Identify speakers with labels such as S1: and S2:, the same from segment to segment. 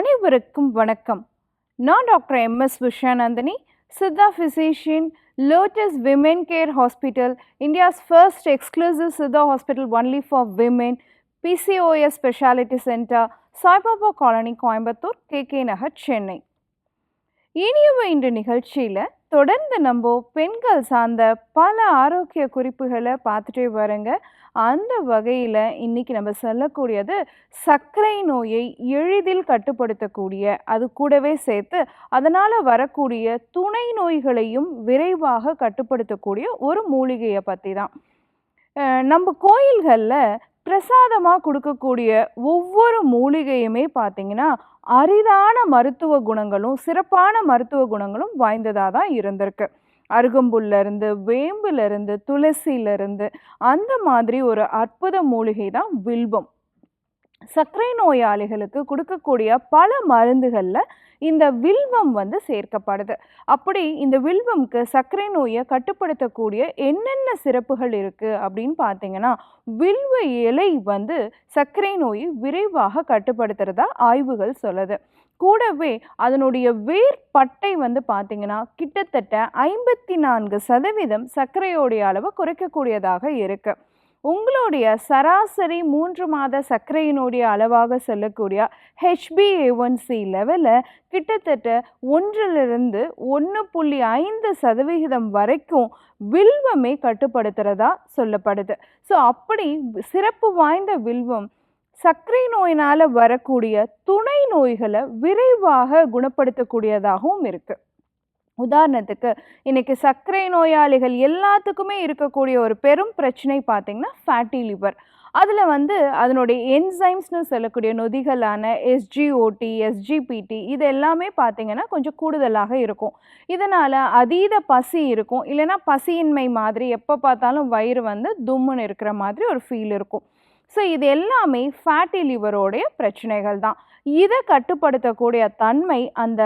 S1: அனைவருக்கும் வணக்கம். நான் doctor MS Vishayanandhini Siddha physician Lotus women care hospital India's first exclusive Siddha hospital only for women PCOS speciality centre Saibaba colony Coimbatore K K Nagar Chennai. இனியும் இன்று நிகழ்ச்சியில் தொடர்ந்து நம்ம பெண்கள் சார்ந்த பல ஆரோக்கிய குறிப்புகளை பார்த்துட்டே வரங்க. அந்த வகையில் இன்றைக்கி நம்ம சொல்லக்கூடியது சர்க்கரை நோயை எளிதில் கட்டுப்படுத்தக்கூடிய அது கூடவே சேர்த்து அதனால் வரக்கூடிய துணை நோய்களையும் விரைவாக கட்டுப்படுத்தக்கூடிய ஒரு மூலிகையை பற்றி தான் நம்ம கோயில்களில் பிரசாதமாக கொடுக்கக்கூடிய ஒவ்வொரு மூலிகையுமே பார்த்திங்கன்னா அரிதான மருத்துவ குணங்களும் சிறப்பான மருத்துவ குணங்களும் வாய்ந்ததாக தான் இருந்திருக்கு. அருகம்புல்லருந்து வேம்புலேருந்து துளசியிலருந்து அந்த மாதிரி ஒரு அற்புத மூலிகை தான் வில்வம். சர்க்கரை நோயாளிகளுக்கு கொடுக்கக்கூடிய பல மருந்துகளில் இந்த வில்வம் வந்து சேர்க்கப்படுது. அப்படி இந்த வில்வம்க்கு சர்க்கரை நோயை கட்டுப்படுத்தக்கூடிய என்னென்ன சிறப்புகள் இருக்குது அப்படின்னு பார்த்தீங்கன்னா வில்வ இலை வந்து சர்க்கரை நோயை விரைவாக கட்டுப்படுத்துகிறதா ஆய்வுகள் சொல்லுது. கூடவே அதனுடைய வேர் பட்டை வந்து பார்த்திங்கன்னா கிட்டத்தட்ட ஐம்பத்தி நான்கு சதவீதம் சர்க்கரையோடைய அளவு குறைக்கக்கூடியதாக இருக்கு. உங்களுடைய சராசரி மூன்று மாத சர்க்கரையினுடைய அளவாக சொல்லக்கூடிய ஹெச்பிஏஒன்சி லெவலில் கிட்டத்தட்ட ஒன்றிலிருந்து ஒன்று புள்ளி ஐந்து சதவிகிதம் வரைக்கும் வில்வமே கட்டுப்படுத்துகிறதா சொல்லப்படுது. ஸோ அப்படி சிறப்பு வாய்ந்த வில்வம் சர்க்கரை நோயினால் வரக்கூடிய துணை நோய்களை விரைவாக குணப்படுத்தக்கூடியதாகவும் இருக்குது உதாரணத்துக்கு இன்னைக்கு சர்க்கரை நோயாளிகள் எல்லாத்துக்குமே இருக்கக்கூடிய ஒரு பெரும் பிரச்சனை பார்த்திங்கன்னா ஃபேட்டி லிவர் அதில் வந்து அதனுடைய என்சைம்ஸ்னு சொல்லக்கூடிய நொதிகளான எஸ்ஜிஓடி எஸ்ஜிபிடி இது எல்லாமே பார்த்தீங்கன்னா கொஞ்சம் கூடுதலாக இருக்கும். இதனால் அதீத பசி இருக்கும். இல்லைன்னா பசியின்மை மாதிரி எப்போ பார்த்தாலும் வயிறு வந்து தும்முன்னு இருக்கிற மாதிரி ஒரு ஃபீல் இருக்கும். ஸோ இது எல்லாமே ஃபேட்டி லிவரோடைய பிரச்சனைகள் தான். இதை கட்டுப்படுத்தக்கூடிய தன்மை அந்த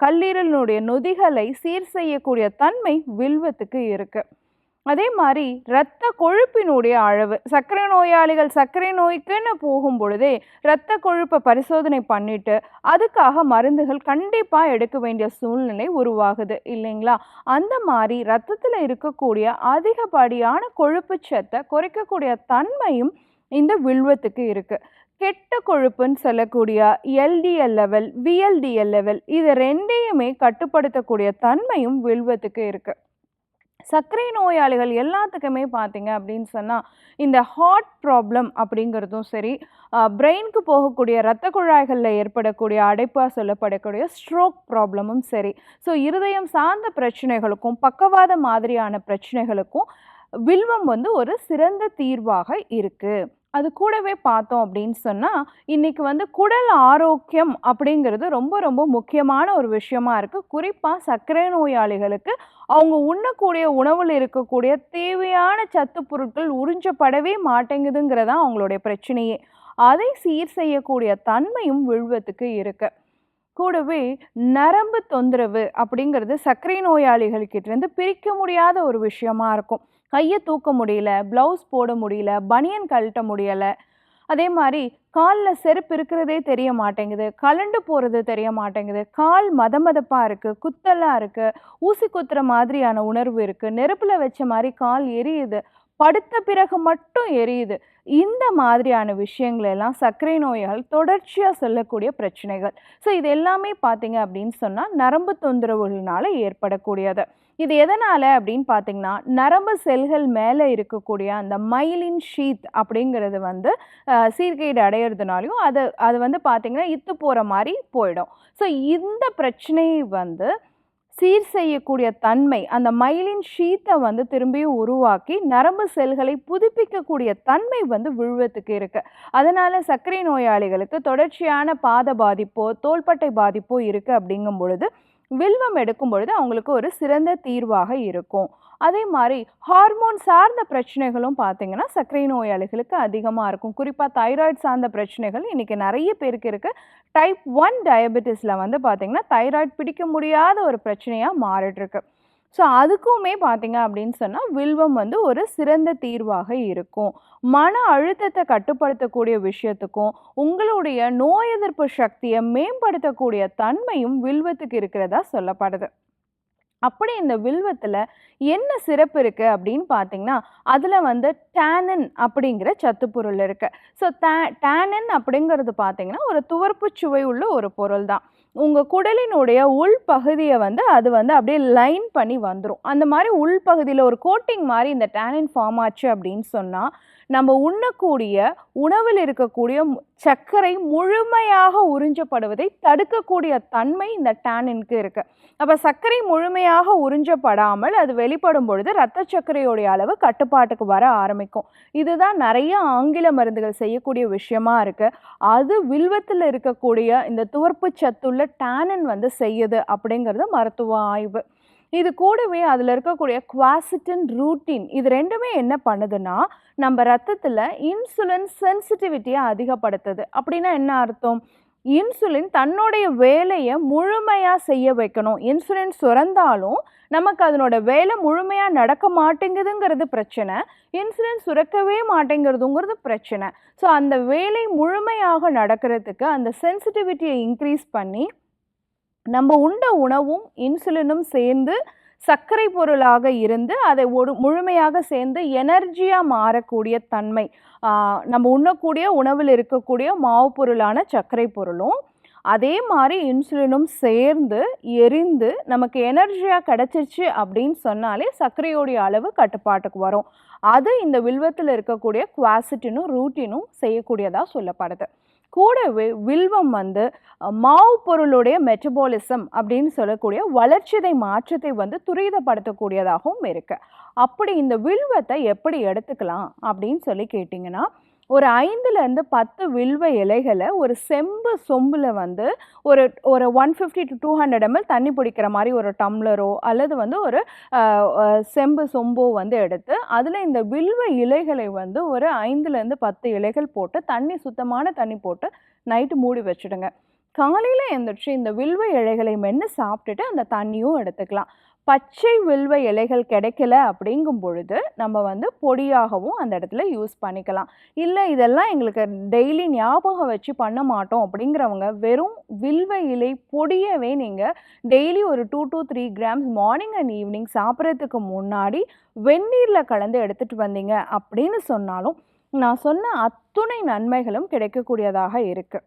S1: கல்லீரலினுடைய நொதிகளை சீர் செய்யக்கூடிய தன்மை வில்வத்துக்கு இருக்குது அதே மாதிரி இரத்த கொழுப்பினுடைய அளவு சர்க்கரை நோயாளிகள் சர்க்கரை நோய்க்குன்னு போகும் பொழுதே இரத்த கொழுப்பை பரிசோதனை பண்ணிட்டு அதுக்காக மருந்துகள் கண்டிப்பாக எடுக்க வேண்டிய சூழ்நிலை உருவாகுது இல்லைங்களா? அந்த மாதிரி ரத்தத்தில் இருக்கக்கூடிய அதிகப்படியான கொழுப்பு சத்தை குறைக்கக்கூடிய தன்மையும் இந்த வில்வத்துக்கு இருக்குது கெட்ட கொழுப்புன்னு சொல்லக்கூடிய எல்டிஎல் லெவல் விஎல்டிஎல் லெவல் இது ரெண்டையுமே கட்டுப்படுத்தக்கூடிய தன்மையும் வில்வத்துக்கு இருக்குது சர்க்கரை நோயாளிகள் எல்லாத்துக்குமே பார்த்தீங்க அப்படின்னு சொன்னால் இந்த ஹார்ட் ப்ராப்ளம் அப்படிங்கிறதும் சரி பிரெயினுக்கு போகக்கூடிய இரத்த குழாய்களில் ஏற்படக்கூடிய அடைப்பாக சொல்லப்படக்கூடிய ஸ்ட்ரோக் ப்ராப்ளமும் சரி. ஸோ இருதயம் சார்ந்த பிரச்சனைகளுக்கும் பக்கவாத மாதிரியான பிரச்சனைகளுக்கும் வில்வம் வந்து ஒரு சிறந்த தீர்வாக இருக்குது அது கூடவே பார்த்தோம் அப்படின்னு சொன்னால் இன்றைக்கி வந்து குடல் ஆரோக்கியம் அப்படிங்கிறது ரொம்ப ரொம்ப முக்கியமான ஒரு விஷயமா இருக்குது குறிப்பாக சர்க்கரை நோயாளிகளுக்கு அவங்க உண்ணக்கூடிய உணவில் இருக்கக்கூடிய தேவையான சத்து பொருட்கள் உறிஞ்சப்படவே மாட்டேங்குதுங்கிறதா அவங்களுடைய பிரச்சனையே. அதை சீர் செய்யக்கூடிய தன்மையும் விழுவத்துக்கு இருக்கு. கூடவே நரம்பு தொந்தரவு அப்படிங்கிறது சர்க்கரை நோயாளிகள்கிட்டேருந்து பிரிக்க முடியாத ஒரு விஷயமா இருக்கும். கையை தூக்க முடியல ப்ளவுஸ் போட முடியல பனியன் கழட்ட முடியலை. அதே மாதிரி காலில் செருப்பு இருக்கிறதே தெரிய மாட்டேங்குது கலண்டு போகிறது தெரிய மாட்டேங்குது. கால் மதமதப்பாக இருக்குது குத்தலாக இருக்குது ஊசி குத்துற மாதிரியான உணர்வு இருக்குது நெருப்பில் வச்ச மாதிரி கால் எரியுது படுத்த பிறகு மட்டும் எரியுது. இந்த மாதிரியான விஷயங்கள் எல்லாம் சர்க்கரை நோயால் தொடர்ச்சியாக சொல்லக்கூடிய பிரச்சனைகள். ஸோ இது எல்லாமே பார்த்தீங்க அப்படின்னு சொன்னால் நரம்பு தொந்தரவுகள்னால ஏற்படக்கூடியது. இது எதனால் அப்படின்னு பார்த்தீங்கன்னா நரம்பு செல்கள் மேலே இருக்கக்கூடிய அந்த மைலின் ஷீத் அப்படிங்கிறது வந்து சீர்கேடு அடையிறதுனாலையும் அது அது வந்து பார்த்திங்கன்னா இத்து போகிற மாதிரி போயிடும். ஸோ இந்த பிரச்சனையை வந்து சீர் செய்யக்கூடிய தன்மை அந்த மைலின் ஷீத்தை வந்து திரும்பியும் உருவாக்கி நரம்பு செல்களை புதுப்பிக்கக்கூடிய தன்மை வந்து விழுவத்துக்கு இருக்குது அதனால் சர்க்கரை நோயாளிகளுக்கு தொடர்ச்சியான பாத பாதிப்போ தோள்பட்டை பாதிப்போ இருக்குது அப்படிங்கும் பொழுது வில்வம் எடுக்கும் பொழுது அவங்களுக்கு ஒரு சிறந்த தீர்வாக இருக்கும். அதே மாதிரி ஹார்மோன் சார்ந்த பிரச்சனைகளும் பார்த்தீங்கன்னா சர்க்கரை நோயாளிகளுக்கு அதிகமாக இருக்கும். குறிப்பாக தைராய்டு சார்ந்த பிரச்சனைகள் இன்றைக்கி நிறைய பேருக்கு இருக்குது டைப் ஒன் டயபெட்டிஸில் வந்து பார்த்தீங்கன்னா தைராய்டு பிடிக்க முடியாத ஒரு பிரச்சனையாக மாறிட்டுருக்கு ஸோ அதுக்குமே பார்த்தீங்க அப்படின்னு சொன்னால் வில்வம் வந்து ஒரு சிறந்த தீர்வாக இருக்கும். மன அழுத்தத்தை கட்டுப்படுத்தக்கூடிய விஷயத்துக்கும் உங்களுடைய நோய் எதிர்ப்பு சக்தியை மேம்படுத்தக்கூடிய தன்மையும் வில்வத்துக்கு இருக்கிறதா சொல்லப்படுது. அப்படி இந்த வில்வத்தில் என்ன சிறப்பு இருக்குது அப்படின்னு பார்த்தீங்கன்னா அதில் வந்து டேனன் அப்படிங்கிற சத்துப்பொருள் இருக்குது ஸோ டே டேனன் அப்படிங்கிறது பார்த்தீங்கன்னா ஒரு துவர்ப்பு சுவை உள்ள ஒரு பொருள் தான் உங்கள் குடலினுடைய உள் பகுதியை வந்து அது வந்து அப்படியே லைன் பண்ணி வந்துடும் அந்த மாதிரி உள் பகுதியில் ஒரு கோட்டிங் மாதிரி இந்த டேனின் ஃபார்ம் ஆச்சு அப்படின்னு சொன்னால் நம்ம உண்ணக்கூடிய உணவில் இருக்கக்கூடிய சர்க்கரை முழுமையாக உறிஞ்சப்படுவதை தடுக்கக்கூடிய தன்மை இந்த டேனினுக்கு இருக்கு. அப்போ சர்க்கரை முழுமையாக உறிஞ்சப்படாமல் அது வெளிப்படும் பொழுது ரத்த சர்க்கரையோடைய அளவு கட்டுப்பாட்டுக்கு வர ஆரம்பிக்கும். இதுதான் நிறைய ஆங்கில மருந்துகள் செய்யக்கூடிய விஷயமா இருக்கு. அது வில்வத்தில் இருக்கக்கூடிய இந்த துவர்ப்பு சத்துள்ள டேனின் வந்து செய்யுது அப்படிங்கிறது மருத்துவ ஆய்வு. இது கூடவே அதில் இருக்கக்கூடிய குவாசிட்டின் ரூட்டின் இது ரெண்டுமே என்ன பண்ணுதுன்னா நம்ம ரத்தத்தில் இன்சுலின் சென்சிட்டிவிட்டியை அதிகப்படுத்துது. அப்படின்னா என்ன அர்த்தம்? இன்சுலின் தன்னுடைய வேலையை முழுமையாக செய்ய வைக்கணும். இன்சுலின் சுரந்தாலும் நமக்கு அதனோட வேலை முழுமையாக நடக்க மாட்டேங்குதுங்கிறது பிரச்சனை. இன்சுலின் சுரக்கவே மாட்டேங்கிறதுங்கிறது பிரச்சனை. ஸோ அந்த வேலை முழுமையாக நடக்கிறதுக்கு அந்த சென்சிட்டிவிட்டியை இன்க்ரீஸ் பண்ணி நம்ம உண்ட உணவும் இன்சுலினும் சேர்ந்து சர்க்கரை பொருளாக இருந்து அதை ஒரு முழுமையாக சேர்ந்து எனர்ஜியாக மாறக்கூடிய தன்மை நம்ம உண்ணக்கூடிய உணவில் இருக்கக்கூடிய மாவு பொருளான சர்க்கரை பொருளும் அதே மாதிரி இன்சுலினும் சேர்ந்து எரிந்து நமக்கு எனர்ஜியாக கிடச்சிருச்சு அப்படின்னு சொன்னாலே சர்க்கரையோடைய அளவு கட்டுப்பாட்டுக்கு வரும். அது இந்த வில்வத்தில் இருக்கக்கூடிய குவாசிட்டினும் ரூட்டினும் செய்யக்கூடியதாக சொல்லப்படுது. கூடவே வில்வம் வந்து மாவு பொருளுடைய மெட்டபாலிசம் அப்படின்னு சொல்லக்கூடிய வளர்ச்சிதை மாற்றத்தை வந்து துரிதப்படுத்தக்கூடியதாகவும் இருக்குது அப்படி இந்த வில்வத்தை எப்படி எடுத்துக்கலாம் அப்படின்னு சொல்லி கேட்டிங்கன்னா ஒரு ஐந்துலேருந்து பத்து வில்வ இலைகளை ஒரு செம்பு சொம்பில் வந்து ஒரு ஒரு one fifty to two hundred ml தண்ணி பிடிக்கிற மாதிரி ஒரு டம்ளரோ அல்லது வந்து ஒரு செம்பு சொம்போ வந்து எடுத்து அதில் இந்த வில்வ இலைகளை வந்து ஒரு ஐந்துலேருந்து பத்து இலைகள் போட்டு தண்ணி சுத்தமான தண்ணி போட்டு நைட்டு மூடி வச்சுடுங்க. காலையில் எந்திரிச்சு இந்த வில்வ இலைகளை மென்று சாப்பிட்டுட்டு அந்த தண்ணியும் எடுத்துக்கலாம். பச்சை வில்வ இலைகள் கிடைக்கல அப்படிங்கும் பொழுது நம்ம வந்து பொடியாகவும் அந்த இடத்துல யூஸ் பண்ணிக்கலாம். இல்லை இதெல்லாம் எங்களுக்கு டெய்லி ஞாபகம் வச்சு பண்ண மாட்டோம் அப்படிங்கிறவங்க வெறும் வில்வ இலை பொடியவே நீங்கள் டெய்லி ஒரு two two three grams morning and evening சாப்பிட்றதுக்கு முன்னாடி வெந்நீரில் கலந்து எடுத்துகிட்டு வந்தீங்க அப்படின்னு சொன்னாலும் நான் சொன்ன அத்துணை நன்மைகளும் கிடைக்கக்கூடியதாக இருக்குது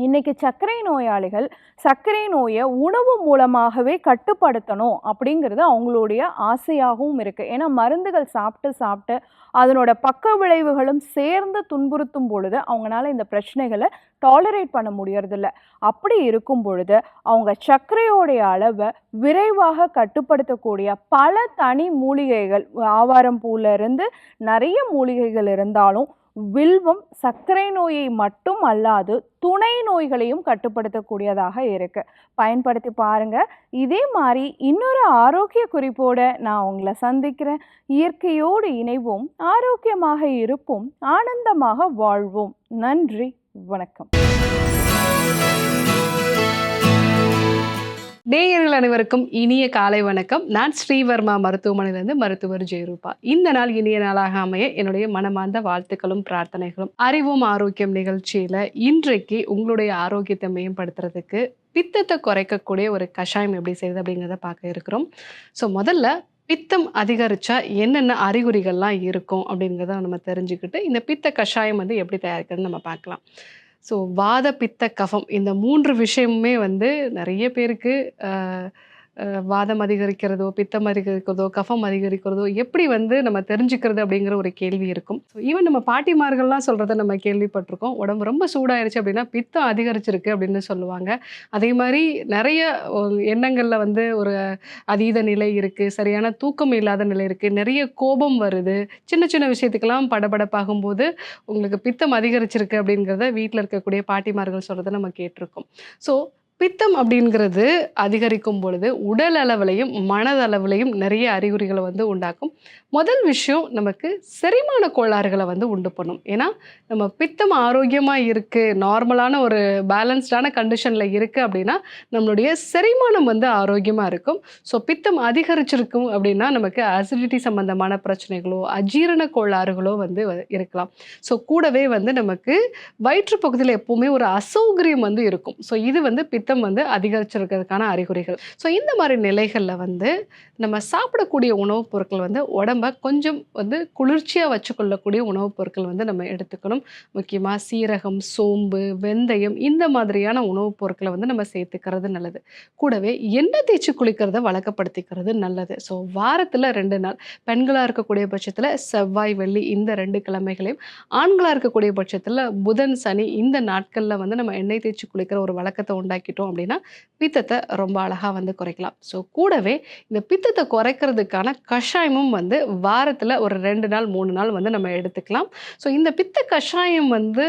S1: இன்றைக்கி சர்க்கரை நோயாளிகள் சர்க்கரை நோயை உணவு மூலமாகவே கட்டுப்படுத்தணும் அப்படிங்கிறது அவங்களுடைய ஆசையாகவும் இருக்குது ஏன்னா மருந்துகள் சாப்பிட்டு சாப்பிட்டு அதனோட பக்க விளைவுகளும் சேர்ந்து துன்புறுத்தும் பொழுது அவங்களால இந்த பிரச்சனைகளை டாலரேட் பண்ண முடியறதில்ல. அப்படி இருக்கும் பொழுது அவங்க சர்க்கரையோடைய அளவை விரைவாக கட்டுப்படுத்தக்கூடிய பல தனி மூலிகைகள் ஆவாரம் பூல நிறைய மூலிகைகள் இருந்தாலும் வில்வம் சர்க்கரை நோயை மட்டும் அல்லாது துணை நோய்களையும் கட்டுப்படுத்தக்கூடியதாக இருக்கு. பயன்படுத்தி பாருங்க. இதே மாதிரி இன்னொரு ஆரோக்கிய குறிப்போட நான் உங்களை சந்திக்கிறேன். இயற்கையோடு இணைவோம். ஆரோக்கியமாக இருப்போம். ஆனந்தமாக வாழ்வோம். நன்றி. வணக்கம்.
S2: நேயர்கள் அனைவருக்கும் இனிய காலை வணக்கம். நான் ஸ்ரீவர்மா மருத்துவமனையிலிருந்து மருத்துவர் ஜெயரூபா. இந்த நாள் இனிய நாளாக அமைய என்னுடைய மனமார்ந்த வாழ்த்துக்களும் பிரார்த்தனைகளும் அறிவும் ஆரோக்கியம் நிகழ்ச்சியில இன்றைக்கு உங்களுடைய ஆரோக்கியத்தை மேம்படுத்துறதுக்கு பித்தத்தை குறைக்கக்கூடிய ஒரு கஷாயம் எப்படி செய்யுது அப்படிங்கிறத பார்க்க இருக்கிறோம். ஸோ முதல்ல பித்தம் அதிகரிச்சா என்னென்ன அறிகுறிகள்லாம் இருக்கும் அப்படிங்கிறத நம்ம தெரிஞ்சுக்கிட்டு இந்த பித்த கஷாயம் வந்து எப்படி தயாரிக்கிறதுன்னு நம்ம பார்க்கலாம். ஸோ வாத பித்த கஃபம் இந்த மூன்று விஷயமுமே வந்து நிறைய பேருக்கு வாதம் அதிகரிக்கிறதோ பித்தம் அதிகரிக்கிறதோ கஃபம் அதிகரிக்கிறதோ எப்படி வந்து நம்ம தெரிஞ்சுக்கிறது அப்படிங்கிற ஒரு கேள்வி இருக்கும். ஸோ ஈவன் நம்ம பாட்டிமார்கள்லாம் சொல்கிறத நம்ம கேள்விப்பட்டிருக்கோம். உடம்பு ரொம்ப சூடாயிருச்சு அப்படின்னா பித்தம் அதிகரிச்சிருக்கு அப்படின்னு சொல்லுவாங்க. அதே மாதிரி நிறைய எண்ணங்களில் வந்து ஒரு அதீத நிலை இருக்குது சரியான தூக்கம் இல்லாத நிலை இருக்குது நிறைய கோபம் வருது. சின்ன சின்ன விஷயத்துக்கெல்லாம் படபடப்பாகும்போது உங்களுக்கு பித்தம் அதிகரிச்சிருக்கு அப்படிங்கிறத வீட்டில் இருக்கக்கூடிய பாட்டிமார்கள் சொல்கிறத நம்ம கேட்டிருக்கோம். ஸோ பித்தம் அப்படிங்கிறது அதிகரிக்கும் பொழுது உடல் அளவுலையும் மனதளவுலையும் நிறைய அறிகுறிகளை வந்து உண்டாக்கும். முதல் விஷயம் நமக்கு செரிமான கோளாறுகளை வந்து உண்டு பண்ணும். ஏன்னா நம்ம பித்தம் ஆரோக்கியமாக இருக்குது நார்மலான ஒரு பேலன்ஸ்டான கண்டிஷனில் இருக்குது அப்படின்னா நம்மளுடைய செரிமானம் வந்து ஆரோக்கியமாக இருக்கும். ஸோ பித்தம் அதிகரிச்சிருக்கும் அப்படின்னா நமக்கு அசிடிட்டி சம்மந்தமான பிரச்சனைகளோ அஜீரண கோளாறுகளோ வந்து வ- இருக்கலாம். ஸோ கூடவே வந்து நமக்கு வயிற்று பகுதியில் எப்போவுமே ஒரு அசௌகரியம் வந்து இருக்கும். ஸோ இது வந்து பித்தம் வந்து அதிகரிச்சிருக்கிறதுக்கான அறிகுறிகள். ஸோ இந்த மாதிரி நிலைகளில் வந்து நம்ம சாப்பிடக்கூடிய உணவுப் பொருட்கள் வந்து உடம்ப கொஞ்சம் வந்து குளிர்ச்சியாக வச்சுக்கொள்ளக்கூடிய உணவுப் பொருட்கள் வந்து நம்ம எடுத்துக்கணும். முக்கியமாக சீரகம் சோம்பு வெந்தயம் இந்த மாதிரியான உணவுப் பொருட்களை வந்து நம்ம சேர்த்துக்கிறது நல்லது. கூடவே எண்ணெய் தேய்ச்சி குளிக்கிறத வழக்கப்படுத்திக்கிறது நல்லது. ஸோ வாரத்தில் ரெண்டு நாள் பெண்களாக இருக்கக்கூடிய பட்சத்தில் செவ்வாய் வெள்ளி இந்த ரெண்டு கிழமைகளையும் ஆண்களாக இருக்கக்கூடிய பட்சத்தில் புதன் சனி இந்த நாட்களில் வந்து நம்ம எண்ணெய் தேய்ச்சி குளிக்கிற ஒரு வழக்கத்தை உண்டாக்கிட்டோம் அப்படின்னா பித்தத்தை ரொம்ப அழகாக வந்து குறைக்கலாம். ஸோ கூடவே இந்த பித்தத்தை குறைக்கிறதுக்கான கஷாயமும் வந்து வாரத்தில் ஒரு ரெண்டு நாள் மூணு நாள் வந்து நம்ம எடுத்துக்கலாம். ஸோ இந்த பித்த கஷாயம் வந்து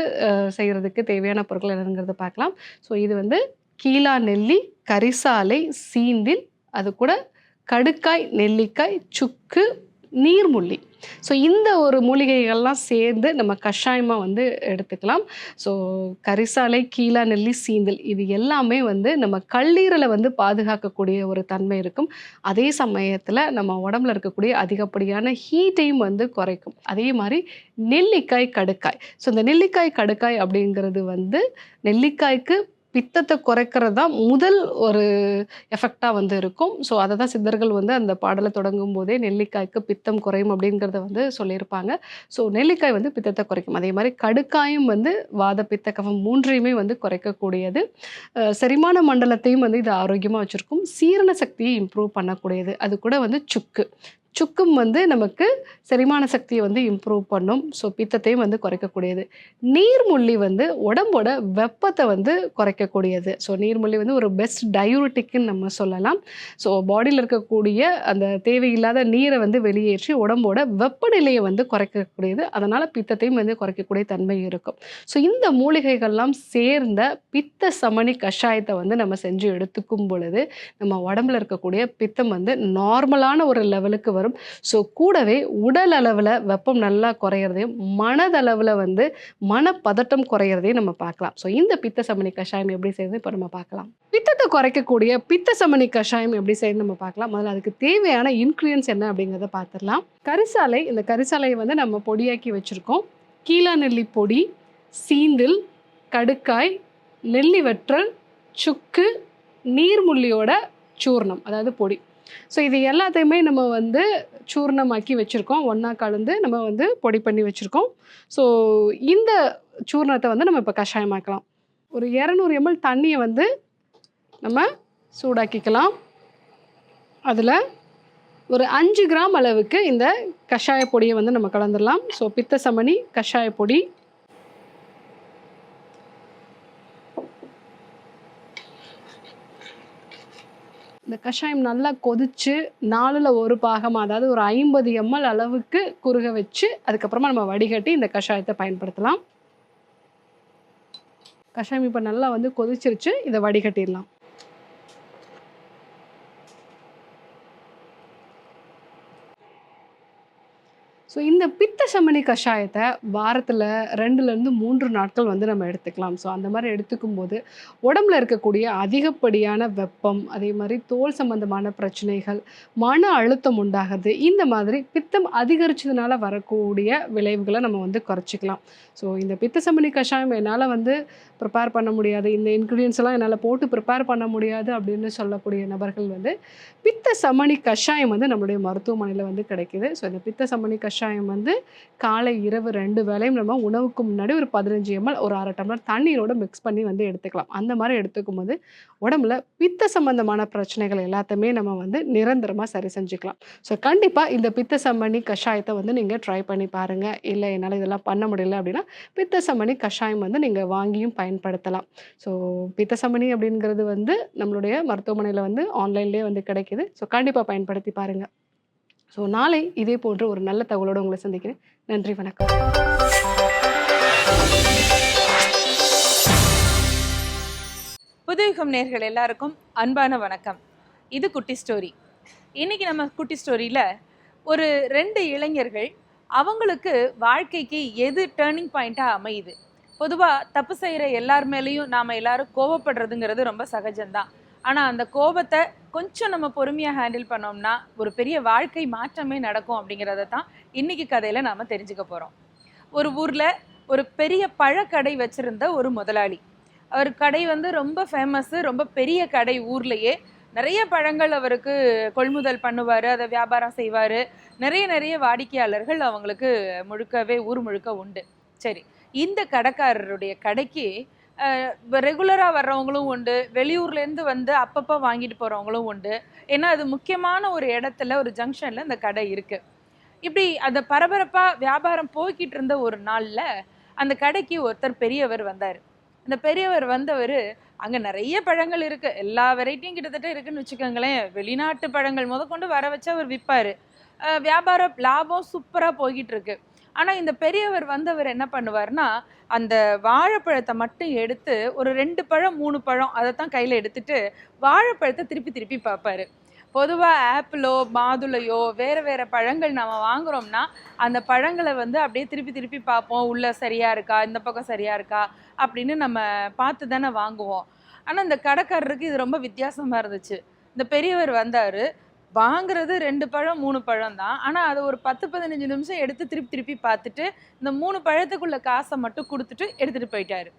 S2: செய்கிறதுக்கு தேவையான பொருட்கள் என்னங்கிறத பார்க்கலாம். ஸோ இது வந்து கீழா நெல்லி கரிசாலை சீந்தில் அது கூட கடுக்காய் நெல்லிக்காய் சுக்கு நீர்முள்ளி. ஸோ இந்த ஒரு மூலிகைகள்லாம் சேர்ந்து நம்ம கஷாயமாக வந்து எடுத்துக்கலாம். ஸோ கரிசாலை கீழா நெல்லி சீந்தல் இது எல்லாமே வந்து நம்ம கல்லீரலை வந்து பாதுகாக்கக்கூடிய ஒரு தன்மை இருக்கும். அதே சமயத்தில் நம்ம உடம்புல இருக்கக்கூடிய அதிகப்படியான ஹீட்டையும் வந்து குறைக்கும். அதே மாதிரி நெல்லிக்காய் கடுக்காய். ஸோ இந்த நெல்லிக்காய் கடுக்காய் அப்படிங்கிறது வந்து நெல்லிக்காய்க்கு பித்தத்தை குறைக்கிறது தான் முதல் ஒரு எஃபெக்டாக வந்து இருக்கும். ஸோ அதை தான் சித்தர்கள் வந்து அந்த பாடலை தொடங்கும் போதே நெல்லிக்காய்க்கு பித்தம் குறையும் அப்படிங்கிறத வந்து சொல்லியிருப்பாங்க. ஸோ நெல்லிக்காய் வந்து பித்தத்தை குறைக்கும். அதே மாதிரி கடுக்காயும் வந்து வாத பித்த கஃபம் மூன்றையுமே வந்து குறைக்கக்கூடியது. செரிமான மண்டலத்தையும் வந்து இது ஆரோக்கியமாக வச்சுருக்கும். சீரண சக்தியை இம்ப்ரூவ் பண்ணக்கூடியது. அது கூட வந்து சுக்கு. சுக்கும் வந்து நமக்கு செரிமான சக்தியை வந்து இம்ப்ரூவ் பண்ணும். ஸோ பித்தத்தையும் வந்து குறைக்கக்கூடியது. நீர்முள்ளி வந்து உடம்போட வெப்பத்தை வந்து குறைக்கக்கூடியது. ஸோ நீர்முள்ளி வந்து ஒரு பெஸ்ட் டயூரிட்டிக்குன்னு நம்ம சொல்லலாம். ஸோ பாடியில் இருக்கக்கூடிய அந்த தேவையில்லாத நீரை வந்து வெளியேற்றி உடம்போட வெப்பநிலையை வந்து குறைக்கக்கூடியது. அதனால் பித்தத்தையும் வந்து குறைக்கக்கூடிய தன்மை இருக்கும். ஸோ இந்த மூலிகைகள்லாம் சேர்ந்த பித்த சமணி கஷாயத்தை வந்து நம்ம செஞ்சு எடுத்துக்கும் பொழுது நம்ம உடம்புல இருக்கக்கூடிய பித்தம் வந்து நார்மலான ஒரு லெவலுக்கு வரும். ஸோ கூடவே உடல் அளவில் வெப்பம் நல்லா குறையிறதையும் மனதளவில் வந்து மனப்பதட்டம் குறையிறதையும் நம்ம பார்க்கலாம். ஸோ இந்த பித்த சமணி கஷாயம் எப்படி செய்யுது? இப்போ நம்ம பார்க்கலாம். பித்தத்தை குறைக்கக்கூடிய பித்த சமணி கஷாயம் எப்படி செய்யுது நம்ம பார்க்கலாம். முதல்ல அதுக்கு தேவையான இன்க்ரீடியன்ஸ் என்ன அப்படிங்கிறத பார்த்துடலாம். கரிசாலை இந்த கரிசாலையை வந்து நம்ம பொடியாக்கி வச்சுருக்கோம். கீழா நெல்லி பொடி சீந்தில் கடுக்காய் நெல்லி வற்றல் சுக்கு நீர்முள்ளியோட சூர்ணம் அதாவது பொடி. ஸோ இது எல்லாத்தையுமே நம்ம வந்து சூர்ணமாக்கி வச்சுருக்கோம். ஒன்றா கலந்து நம்ம வந்து பொடி பண்ணி வச்சுருக்கோம். ஸோ இந்த சூர்ணத்தை வந்து நம்ம இப்போ கஷாயமாக்கலாம். ஒரு இரநூறு எம்எல் தண்ணியை வந்து நம்ம சூடாக்கிக்கலாம். அதில் ஒரு அஞ்சு கிராம் அளவுக்கு இந்த கஷாய பொடியை வந்து நம்ம கலந்துடலாம் ஸோ பித்த சமணி கஷாய பொடி. இந்த கஷாயம் நல்லா கொதிச்சு நாலில் ஒரு பாகம் அதாவது ஒரு ஐம்பது எம்எல் அளவுக்கு குறுக வச்சு அதுக்கப்புறமா நம்ம வடிகட்டி இந்த கஷாயத்தை பயன்படுத்தலாம். கஷாயம் இப்போ நல்லா வந்து கொதிச்சிருச்சு இதை வடிகட்டிடலாம். ஸோ இந்த பித்த சமணி கஷாயத்தை வாரத்தில் ரெண்டுலேருந்து மூன்று நாட்கள் வந்து நம்ம எடுத்துக்கலாம். ஸோ அந்த மாதிரி எடுத்துக்கும் போது உடம்புல இருக்கக்கூடிய அதிகப்படியான வெப்பம் அதே மாதிரி தோல் சம்பந்தமான பிரச்சனைகள் மன அழுத்தம் உண்டாகுது இந்த மாதிரி பித்தம் அதிகரிச்சதுனால வரக்கூடிய விளைவுகளை நம்ம வந்து குறைச்சிக்கலாம். ஸோ இந்த பித்த சமணி கஷாயம் என்னால் வந்து ப்ரிப்பேர் பண்ண முடியாது. இந்த இன்க்ரீடியன்ஸ் எல்லாம் என்னால் போட்டு ப்ரிப்பேர் பண்ண முடியாது அப்படின்னு சொல்லக்கூடிய நபர்கள் வந்து பித்த சமணி கஷாயம் வந்து நம்மளுடைய மருத்துவமனையில் வந்து கிடைக்குது. ஸோ இந்த பித்த சமணி கஷாயம் கஷாயம் வந்து காலை இரவு ரெண்டு வேளையும் நம்ம உணவுக்கு முன்னாடி ஒரு பதினஞ்சு எம்எல் ஒரு அரை டம்ளர் தண்ணீரோட மிக்ஸ் பண்ணி வந்து எடுத்துக்கலாம். அந்த மாதிரி எடுத்துக்கும் போது உடம்புல பித்த சம்பந்தமான பிரச்சனைகள் எல்லாத்தையுமே நம்ம வந்து நிரந்தரமாக சரி செஞ்சுக்கலாம். ஸோ கண்டிப்பாக இந்த பித்த சம்மணி கஷாயத்தை வந்து நீங்கள் ட்ரை பண்ணி பாருங்கள் இல்லை என்னால் இதெல்லாம் பண்ண முடியல அப்படின்னா பித்த சம்மணி கஷாயம் வந்து நீங்கள் வாங்கியும் பயன்படுத்தலாம். ஸோ பித்த சம்மணி அப்படிங்கிறது வந்து நம்மளுடைய மருத்துவமனையில் வந்து ஆன்லைன்லேயே வந்து கிடைக்குது. ஸோ கண்டிப்பாக பயன்படுத்தி பாருங்கள் ஸோ நாளை இதே போன்ற ஒரு நல்ல தகவலோடு உங்களை சந்திக்கிறேன். நன்றி வணக்கம்.
S3: புதுயுகம் நேர்கள் எல்லாருக்கும் அன்பான வணக்கம். இது குட்டி ஸ்டோரி. இன்னைக்கு நம்ம குட்டி ஸ்டோரியில் ஒரு ரெண்டு இளைஞர்கள் அவங்களுக்கு வாழ்க்கைக்கு எது டேர்னிங் பாயிண்ட்டாக அமையுது? பொதுவாக தப்பு செய்கிற எல்லார் மேலேயும் நாம் எல்லாரும் கோவப்படுறதுங்கிறது ரொம்ப சகஜம்தான். ஆனால் அந்த கோபத்தை கொஞ்சம் நம்ம பொறுமையாக ஹேண்டில் பண்ணோம்னா ஒரு பெரிய வாழ்க்கை மாற்றமே நடக்கும் அப்படிங்கிறத தான் இன்னைக்கு கதையில் நாம் தெரிஞ்சுக்க போகிறோம் ஒரு ஊரில் ஒரு பெரிய பழக்கடை வச்சுருந்த ஒரு முதலாளி. அவர் கடை வந்து ரொம்ப ஃபேமஸ்ஸு ரொம்ப பெரிய கடை ஊர்லேயே நிறைய பழங்கள் அவருக்கு கொள்முதல் பண்ணுவார் அதை வியாபாரம் செய்வார். நிறைய நிறைய வாடிக்கையாளர்கள் அவங்களுக்கு முழுக்கவே ஊர் முழுக்க உண்டு. சரி இந்த கடைக்காரருடைய கடைக்கு ரெகுலராக வர்றவங்களும் உண்டு. வெளியூர்லேருந்து வந்து அப்பப்போ வாங்கிட்டு போகிறவங்களும் உண்டு. ஏன்னா அது முக்கியமான ஒரு இடத்துல ஒரு ஜங்ஷனில் இந்த கடை இருக்குது இப்படி அந்த பரபரப்பாக வியாபாரம் போய்கிட்டு இருந்த ஒரு நாளில் அந்த கடைக்கு ஒருத்தர் பெரியவர் வந்தார். அந்த பெரியவர் வந்தவர் அங்கே நிறைய பழங்கள் இருக்குது எல்லா வெரைட்டியும் கிட்டத்தட்ட இருக்குன்னு வச்சுக்கோங்களேன். வெளிநாட்டு பழங்கள் முதற்கொண்டு வர வச்சு அவர் விற்பார் வியாபார லாபம் சூப்பராக போய்கிட்டு இருக்குது ஆனால் இந்த பெரியவர் வந்தவர் என்ன பண்ணுவார்னா அந்த வாழைப்பழத்தை மட்டும் எடுத்து ஒரு ரெண்டு பழம் மூணு பழம் அதை தான் கையில் எடுத்துட்டு வாழைப்பழத்தை திருப்பி திருப்பி பார்ப்பாரு. பொதுவாக ஆப்பிளோ மாதுளையோ வேறு வேறு பழங்கள் நம்ம வாங்குறோம்னா அந்த பழங்களை வந்து அப்படியே திருப்பி திருப்பி பார்ப்போம். உள்ளே சரியாக இருக்கா? இந்த பக்கம் சரியாக இருக்கா? அப்படின்னு நம்ம பார்த்து தானே வாங்குவோம். ஆனால் இந்த கடைக்காரருக்கு இது ரொம்ப வித்தியாசமாக இருந்துச்சு. இந்த பெரியவர் வந்தார் வாங்குறது ரெண்டு பழம் மூணு பழம் தான் ஆனால் அதை ஒரு பத்து பதினஞ்சு நிமிஷம் எடுத்து திருப்பி திருப்பி பார்த்துட்டு இந்த மூணு பழத்துக்குள்ள காசை மட்டும் கொடுத்துட்டு எடுத்துகிட்டு போயிட்டாரு.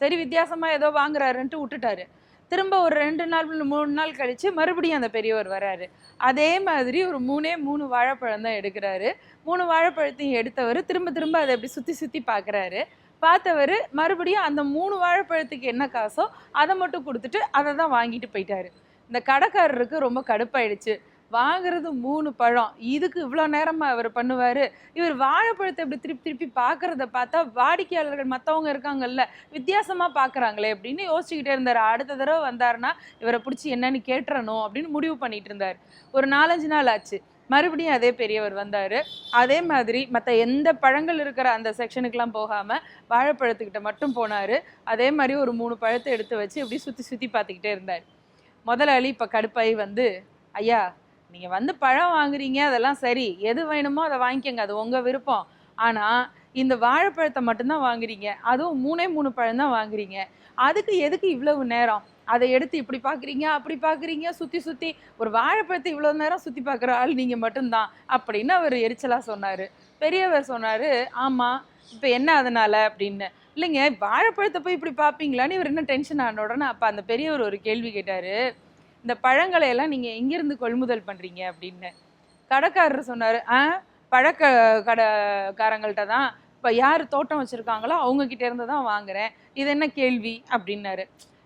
S3: சரி வித்தியாசமாக ஏதோ வாங்குறாருன்ட்டு விட்டுட்டாரு. திரும்ப ஒரு ரெண்டு நாள் மூணு நாள் கழித்து மறுபடியும் அந்த பெரியவர் வராரு. அதே மாதிரி ஒரு மூணே மூணு வாழைப்பழம் தான் எடுக்கிறாரு. மூணு வாழைப்பழத்தையும் எடுத்தவர் திரும்ப திரும்ப அதை அப்படி சுற்றி சுற்றி பார்க்குறாரு. பார்த்தவர் மறுபடியும் அந்த மூணு வாழைப்பழத்துக்கு என்ன காசோ அதை மட்டும் கொடுத்துட்டு அதை தான் வாங்கிட்டு போயிட்டாரு. இந்த கடைக்காரருக்கு ரொம்ப கடுப்பாயிடுச்சு. வாங்குறது மூணு பழம். இதுக்கு இவ்வளோ நேரமாக அவர் பண்ணுவார். இவர் வாழைப்பழத்தை இப்படி திருப்பி திருப்பி பார்க்குறத பார்த்தா வாடிக்கையாளர்கள் மற்றவங்க இருக்காங்கல்ல வித்தியாசமாக பார்க்குறாங்களே அப்படின்னு யோசிச்சுக்கிட்டே இருந்தார். அடுத்த தடவை வந்தாருன்னா இவரை பிடிச்சி என்னன்னு கேட்டுறணும் அப்படின்னு முடிவு பண்ணிட்டு இருந்தார். ஒரு நாலஞ்சு நாள் ஆச்சு. மறுபடியும் அதே பெரியவர் வந்தார். அதே மாதிரி மற்ற எந்த பழங்கள் இருக்கிற அந்த செக்ஷனுக்கெலாம் போகாமல் வாழைப்பழத்துக்கிட்ட மட்டும் போனார். அதே மாதிரி ஒரு மூணு பழத்தை எடுத்து வச்சு இப்படி சுற்றி சுற்றி பார்த்துக்கிட்டே இருந்தார். முதலாளி இப்போ கடுப்பாகி வந்து ஐயா நீங்கள் வந்து பழம் வாங்குறீங்க அதெல்லாம் சரி. எது வேணுமோ அதை வாங்கிக்கோங்க. அது உங்கள் விருப்பம். ஆனால் இந்த வாழைப்பழத்தை மட்டும்தான் வாங்குறீங்க. அதுவும் மூணே மூணு பழம் தான் வாங்குறீங்க. அதுக்கு எதுக்கு இவ்வளவு நேரம்? அதை எடுத்து இப்படி பார்க்குறீங்க அப்படி பார்க்குறீங்க சுற்றி சுற்றி ஒரு வாழைப்பழத்தை இவ்வளோ நேரம் சுற்றி பார்க்குற ஆள் நீங்கள் மட்டும்தான் அப்படின்னு அவர் எரிச்சலாக சொன்னார். பெரியவர் சொன்னார் ஆமாம் இப்போ என்ன அதனால்? அப்படின்னு. இல்லைங்க வாழைப்பழத்தை போய் இப்படி பார்ப்பீங்களான்னு இவர் என்ன டென்ஷன் ஆன உடனே அப்போ அந்த பெரியவர் ஒரு கேள்வி கேட்டார். இந்த பழங்களை எல்லாம் நீங்கள் எங்கேருந்து கொள்முதல் பண்ணுறீங்க அப்படின்னு. கடைக்காரர் சொன்னார் ஆ பழக்க கடைக்காரங்கள்ட்ட தான். இப்போ யார் தோட்டம் வச்சுருக்காங்களோ அவங்கக்கிட்ட இருந்து தான் வாங்குகிறேன் இது என்ன கேள்வி? அப்படின்னாரு.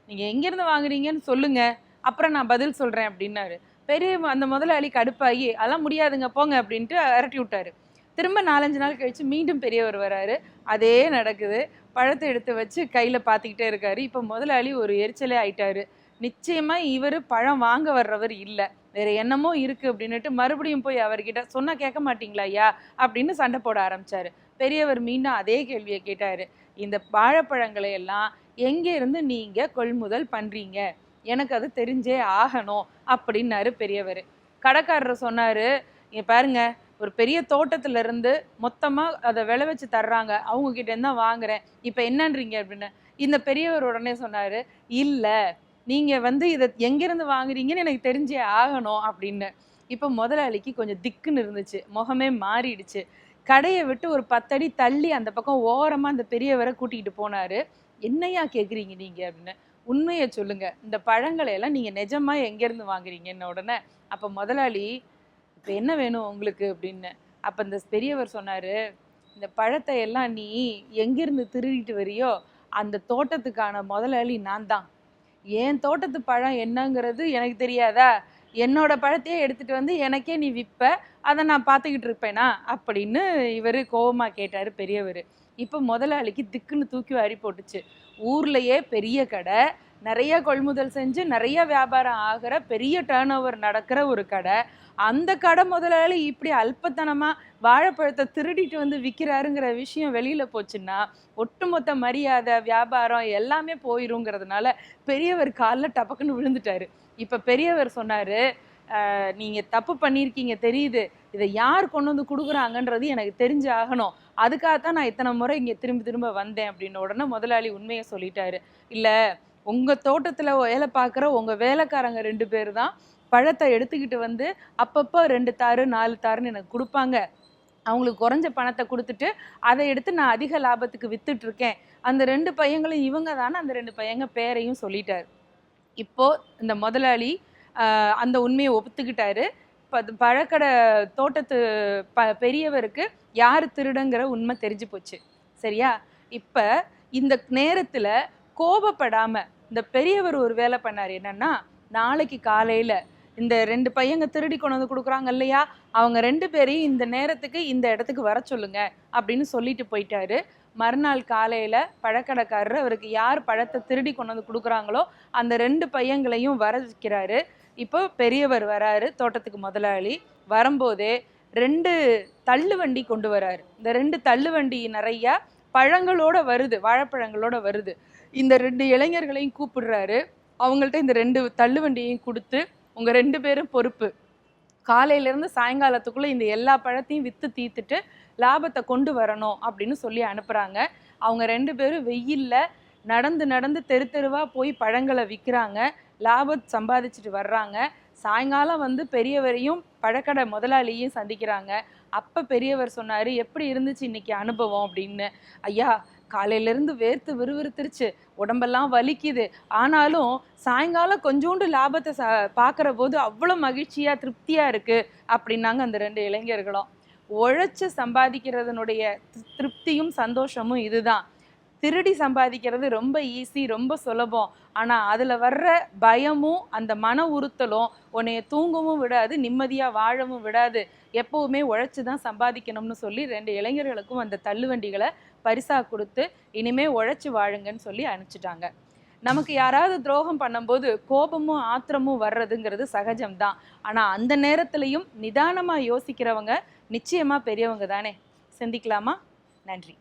S3: நீங்கள் எங்கேருந்து வாங்குறீங்கன்னு சொல்லுங்கள் அப்புறம் நான் பதில் சொல்கிறேன் அப்படின்னாரு. பெரிய அந்த முதலாளி கடுப்பாகி அதெல்லாம் முடியாதுங்க போங்க. அப்படின்ட்டு அரட்டி விட்டாரு. திரும்ப நாலஞ்சு நாள் கழிச்சு மீண்டும் பெரியவர் வராரு. அதே நடக்குது. பழத்தை எடுத்து வச்சு கையில் பார்த்துக்கிட்டே இருக்காரு. இப்போ முதலாளி ஒரு எரிச்சலே ஆயிட்டாரு. நிச்சயமா இவர் பழம் வாங்க வர்றவர் இல்லை. வேற என்னமோ இருக்கு அப்படின்னுட்டு மறுபடியும் போய் அவர்கிட்ட சொன்னா கேட்க மாட்டீங்களா ஐயா? அப்படின்னு சண்டை போட ஆரம்பிச்சாரு. பெரியவர் மீண்டும் அதே கேள்வியை கேட்டாரு. இந்த வாழைப்பழங்களை எல்லாம் எங்கேருந்து நீங்க கொள்முதல் பண்றீங்க? எனக்கு அது தெரிஞ்சே ஆகணும் அப்படின்னாரு பெரியவர். கடைக்காரர் சொன்னாரு இங்க பாருங்க ஒரு பெரிய தோட்டத்துல இருந்து மொத்தமா அதை விளை வச்சு தர்றாங்க. அவங்க கிட்டேருந்து தான் வாங்குறேன். இப்போ என்னன்றீங்க? அப்படின்னு. இந்த பெரியவர் உடனே சொன்னாரு இல்லை நீங்கள் வந்து இதை எங்கேருந்து வாங்குறீங்கன்னு எனக்கு தெரிஞ்சே ஆகணும் அப்படின்னு. இப்போ முதலாளிக்கு கொஞ்சம் திக்குன்னு இருந்துச்சு. முகமே மாறிடுச்சு. கடையை விட்டு ஒரு பத்தடி தள்ளி அந்த பக்கம் ஓரமாக அந்த பெரியவரை கூட்டிகிட்டு போனார். என்னையா கேட்குறீங்க நீங்கள் அப்படின்னு. உண்மையை சொல்லுங்கள் இந்த பழங்களை எல்லாம் நீங்கள் நிஜமாக எங்கேருந்து வாங்குறீங்கன்ன உடனே அப்போ முதலாளி இப்போ என்ன வேணும் உங்களுக்கு? அப்படின்னு. அப்போ இந்த பெரியவர் சொன்னார் இந்த பழத்தை எல்லாம் நீ எங்கேருந்து திருடிட்டு வரியோ அந்த தோட்டத்துக்கான முதலாளி நான் தான். என் தோட்டத்து பழம் என்னங்கிறது எனக்கு தெரியாதா? என்னோட பழத்தையே எடுத்துகிட்டு வந்து எனக்கே நீ விற்ப அதை நான் பார்த்துக்கிட்டு இருப்பேனா? அப்படின்னு இவர் கோபமாக கேட்டார் பெரியவர். இப்போ முதலாளிக்கு திக்குன்னு தூக்கி வாரி போட்டுச்சு. ஊர்லேயே பெரிய கடை நிறைய கொள்முதல் செஞ்சு நிறைய வியாபாரம் ஆகிற பெரிய டேர்ன் ஓவர் நடக்கிற ஒரு கடை. அந்த கடை முதலாளி இப்படி அல்பத்தனமாக வாழைப்பழத்தை திருடிட்டு வந்து விற்கிறாருங்கிற விஷயம் வெளியில் போச்சுன்னா ஒட்டுமொத்த மரியாதை வியாபாரம் எல்லாமே போயிருங்கிறதுனால பெரியவர் காலில் டபக்குன்னு விழுந்துட்டாரு. இப்போ பெரியவர் சொன்னாரு நீங்கள் நீங்க தப்பு பண்ணியிருக்கீங்க தெரியுது. இதை யார் கொண்டு வந்து கொடுக்குறாங்கன்றது எனக்கு தெரிஞ்சு ஆகணும். அதுக்காகத்தான் நான் இத்தனை முறை இங்கே திரும்ப திரும்ப வந்தேன் அப்படின்னு உடனே முதலாளி உண்மையை சொல்லிட்டாரு. இல்லை உங்கள் தோட்டத்தில் வேலை பார்க்குற உங்கள் வேலைக்காரங்க ரெண்டு பேர் தான் பழத்தை எடுத்துக்கிட்டு வந்து அப்பப்போ ரெண்டு தாரு நாலு தாருன்னு எனக்கு கொடுப்பாங்க. அவங்களுக்கு குறைஞ்ச பணத்தை கொடுத்துட்டு அதை எடுத்து நான் அதிக லாபத்துக்கு விற்றுட்ருக்கேன் அந்த ரெண்டு பையங்களும் இவங்க தானே அந்த ரெண்டு பையங்க பேரையும் சொல்லிட்டார். இப்போ இந்த முதலாளி அந்த உண்மையை ஒப்புத்துக்கிட்டாரு. ப பழக்கடை தோட்டத்து ப பெரியவருக்கு யார் திருடங்கிற உண்மை தெரிஞ்சு போச்சு. சரியா? இப்போ இந்த நேரத்தில் கோபப்படாமல் இந்த பெரியவர் ஒரு வேலை பண்ணார் என்னன்னா நாளைக்கு காலையில் இந்த ரெண்டு பையங்க திருடி கொண்டு வந்து கொடுக்குறாங்க இல்லையா? அவங்க ரெண்டு பேரையும் இந்த நேரத்துக்கு இந்த இடத்துக்கு வர சொல்லுங்க அப்படின்னு சொல்லிட்டு போயிட்டாரு. மறுநாள் காலையில் பழக்கடைக்காரர் அவருக்கு யார் பழத்தை திருடி கொண்டு வந்து கொடுக்குறாங்களோ அந்த ரெண்டு பையங்களையும் வர வைக்கிறாரு இப்போ பெரியவர் வராரு தோட்டத்துக்கு முதலாளி. வரும்போதே ரெண்டு தள்ளு வண்டி கொண்டு வராரு. இந்த ரெண்டு தள்ளு வண்டி நிறையா பழங்களோட வருது வாழைப்பழங்களோட வருது. இந்த ரெண்டு இளைஞர்களையும் கூப்பிடுறாரு. அவங்கள்ட்ட இந்த ரெண்டு தள்ளுவண்டியையும் கொடுத்து உங்க ரெண்டு பேரும் பொறுப்பு. காலையிலேருந்து சாயங்காலத்துக்குள்ளே சாயங்காலத்துக்குள்ள இந்த எல்லா பழத்தையும் விற்று தீத்துட்டு லாபத்தை கொண்டு வரணும் அப்படின்னு சொல்லி அனுப்புகிறாங்க அவங்க ரெண்டு பேரும் வெயில்ல நடந்து நடந்து தெரு தெருவாக போய் பழங்களை விற்கிறாங்க லாபம் சம்பாதிச்சுட்டு வர்றாங்க. சாயங்காலம் வந்து பெரியவரையும் பழக்கடை முதலாளியையும் சந்திக்கிறாங்க. அப்போ பெரியவர் சொன்னார் எப்படி இருந்துச்சு இன்னைக்கு அனுபவம்? அப்படின்னு. ஐயா காலையிலேருந்து வேர்த்து விறுவிறுத்துருச்சு. உடம்பெல்லாம் வலிக்குது. ஆனாலும் சாயங்காலம் கொஞ்சோண்டு லாபத்தை சா பார்க்குற போது அவ்வளோ மகிழ்ச்சியாக திருப்தியாக இருக்குது அப்படின்னாங்க அந்த ரெண்டு இளைஞர்களும். உழைச்சி சம்பாதிக்கிறதுனுடைய திருப்தியும் சந்தோஷமும் இதுதான். திருடி சம்பாதிக்கிறது ரொம்ப ஈஸி ரொம்ப சுலபம். ஆனால் அதில் வர்ற பயமும் அந்த மன உறுத்தலும் உன்னைய தூங்கவும் விடாது நிம்மதியாக வாழவும் விடாது. எப்போவுமே உழைச்சி தான் சம்பாதிக்கணும்னு சொல்லி ரெண்டு இளைஞர்களுக்கும் அந்த தள்ளுவண்டிகளை பரிசாக கொடுத்து இனிமே உழைச்சி வாழுங்கன்னு சொல்லி அனுப்பிச்சிட்டாங்க. நமக்கு யாராவது துரோகம் பண்ணும்போது கோபமும் ஆத்திரமும் வர்றதுங்கிறது சகஜம்தான். ஆனால் அந்த நேரத்துலையும் நிதானமாக யோசிக்கிறவங்க நிச்சயமாக பெரியவங்க தானே. சிந்திக்கலாமா? நன்றி.